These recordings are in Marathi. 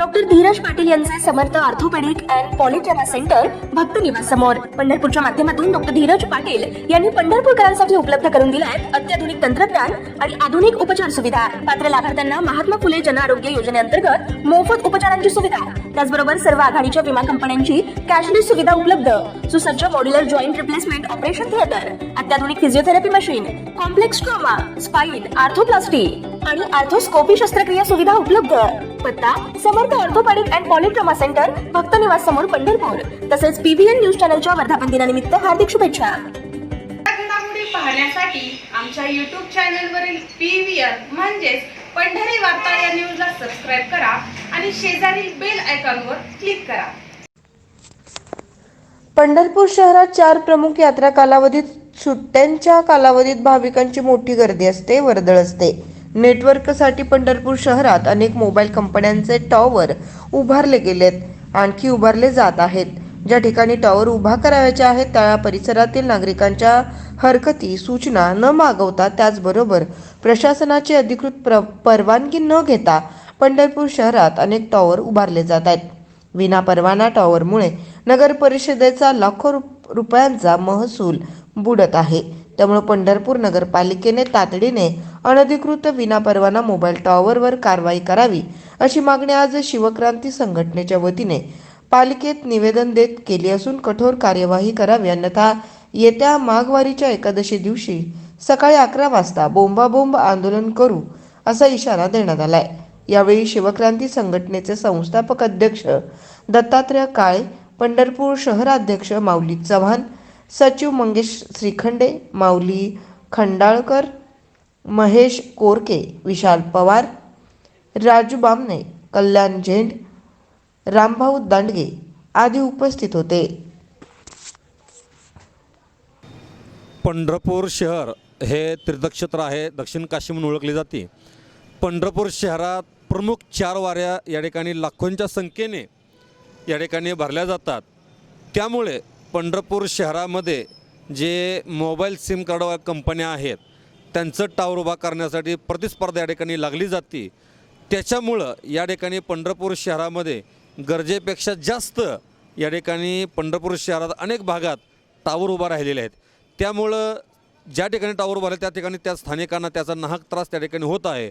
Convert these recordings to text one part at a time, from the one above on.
डॉक्टर धीरज पाटील यांचे Samarth orthopaedic and polytrauma centre भक्त निवास समोर पंढरपूरच्या माध्यमातून डॉक्टर धीरज पाटील यांनी पंढरपूरकरांसाठी उपलब्ध करून दिला अत्याधुनिक तंत्रज्ञान आणि आधुनिक उपचार सुविधा. पात्र लाभार्थ्यांना महात्मा फुले जन आरोग्य योजनेअंतर्गत मोफत उपचारांची सुविधा. त्याचबरोबर सर्व आघाडीच्या विमा कंपन्यांची कॅशलेस सुविधा उपलब्ध. सुसज्ज modular joint replacement operation theatre अत्याधुनिक physiotherapy machine complex trauma spine arthroplasty आणि आर्थोस्कोपी शस्त्रक्रिया सुविधा उपलब्ध. पत्ता Samarth orthopaedic and polytrauma centre भक्त निवास समोर पंढरपूर तसेच पीव्हीएन न्यूज चॅनलच्या वर्धापन दिनानिमित्त हार्दिक शुभेच्छा. या घडामोडी पाहण्यासाठी आमच्या यूट्यूब चॅनलवरील पी व्ही आर म्हणजेच पंढरी वार्ता या न्यूजला सबस्क्राईब करा आणि शेजारील बेल आयकॉनवर क्लिक करा. पंढरपूर शहरात चार प्रमुख यात्रा कालावधीत सुट्ट्यांच्या कालावधीत भाविकांची मोठी गर्दी असते वर्दळ असते. नेटवर्कसाठी पंढरपूर शहरात अनेक मोबाईल कंपन्यांचे टॉवर उभारले गेलेत. आणखी उभारले जात आहेत. ज्या ठिकाणी टॉवर उभा करावयाचे आहेत त्या परिसरातील नागरिकांच्या हरकती सूचना न मागवता त्याचबरोबर प्रशासनाची अधिकृत प्र परवानगी न घेता पंढरपूर शहरात अनेक टॉवर उभारले जात आहेत. विना परवाना टॉवरमुळे नगर परिषदेचा लाखो रुप- रुपयांचा महसूल बुडत आहे. त्यामुळे पंढरपूर नगरपालिकेने तातडीने अनधिकृत विना परवाना मोबाईल टॉवरवर कारवाई करावी अशी मागणी आज शिवक्रांती संघटनेच्या वतीने पालिकेत निवेदन देत केली असून कठोर कार्यवाही करावी अन्यथा येत्या माघवारीच्या एकादशी दिवशी सकाळी अकरा वाजता बोंबाबोंब आंदोलन करू असा इशारा देण्यात आलाय. यावेळी शिवक्रांती संघटनेचे संस्थापक अध्यक्ष दत्तात्रय काळे पंढरपूर शहराध्यक्ष माऊली चव्हाण सचिव मंगेश श्रीखंडे माऊली खंडाळकर महेश कोरके विशाल पवार राजू बामणे कल्याण झेंड रामभाऊ दांडगे आदी उपस्थित होते. पंढरपूर शहर हे तीर्थक्षेत्र आहे. दक्षिण काशी म्हणून ओळखली जाते. पंढरपूर शहरात प्रमुख चार वाऱ्या या ठिकाणी लाखोंच्या संख्येने या ठिकाणी भरल्या जातात. त्यामुळे पंढरपूर शहरामध्ये जे मोबाईल सिम कार्ड कंपन्या आहेत त्यांचं टावर उभा करण्यासाठी प्रतिस्पर्धा या ठिकाणी लागली जाते. त्याच्यामुळं या ठिकाणी पंढरपूर शहरामध्ये गरजेपेक्षा जास्त या ठिकाणी पंढरपूर शहरात अनेक भागात टावर उभा राहिलेले आहेत. त्यामुळं ज्या ठिकाणी टावर उभा त्या ठिकाणी त्या स्थानिकांना त्याचा नाहक त्रास त्या ठिकाणी होत आहे.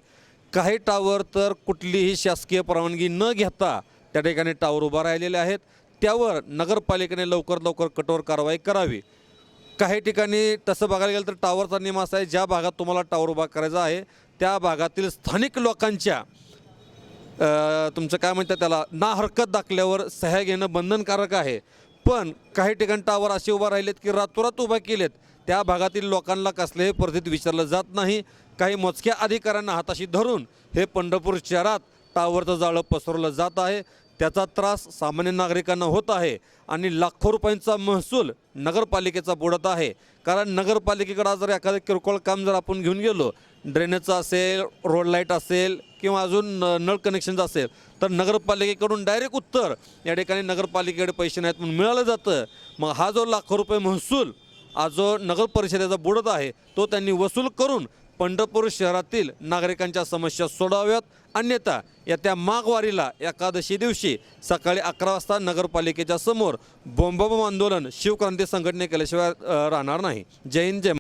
काही टावर तर कुठलीही शासकीय परवानगी न घेता त्या ठिकाणी टावर उभा राहिलेले आहेत. त्यावर नगरपालिकेने लवकर लवकर कठोर कारवाई करावी. काही ठिकाणी तसं बघायला गेलं तर टावरचा नियम असा आहे ज्या भागात तुम्हाला टावर उभा करायचा आहे त्या भागातील स्थानिक लोकांच्या तुमचं काय म्हणतात त्याला ना हरकत दाखल्यावर सह्या घेणं बंधनकारक आहे. पण काही ठिकाणी टावर असे उभा राहिलेत की रातोरात उभा केलेत त्या भागातील लोकांना कसल्याही परिस्थितीत विचारलं जात नाही. काही मोजक्या अधिकाऱ्यांना हाताशी धरून हे पंढरपूर शहरात टावरचं जाळं पसरवलं जात आहे. त्याचा त्रास सामान्य नागरिकांना होत आहे आणि लाखो रुपयांचा महसूल नगरपालिकेचा बुडत आहे. कारण नगरपालिकेकडं जर एखादं किरकोळ काम जर आपण घेऊन गेलो ड्रेनेजचं असेल रोड लाइट असेल किंवा अजून न- नळ कनेक्शनचं असेल तर नगरपालिकेकडून डायरेक्ट उत्तर या ठिकाणी नगरपालिकेकडे पैसे नाहीत म्हणून मिळालं जातं. मग हा जो लाखो रुपये महसूल आज जो नगर परिषदेचा बुडत आहे तो त्यांनी वसूल करून पंढरपूर शहरातील नागरिकांच्या समस्या सोडाव्यात अन्यथा येत्या माघवारीला एकादशी दिवशी सकाळी अकरा वाजता नगरपालिकेच्या समोर बोंबाबोंब आंदोलन शिवक्रांती संघटने केल्याशिवाय राहणार नाही. जय हिंद जय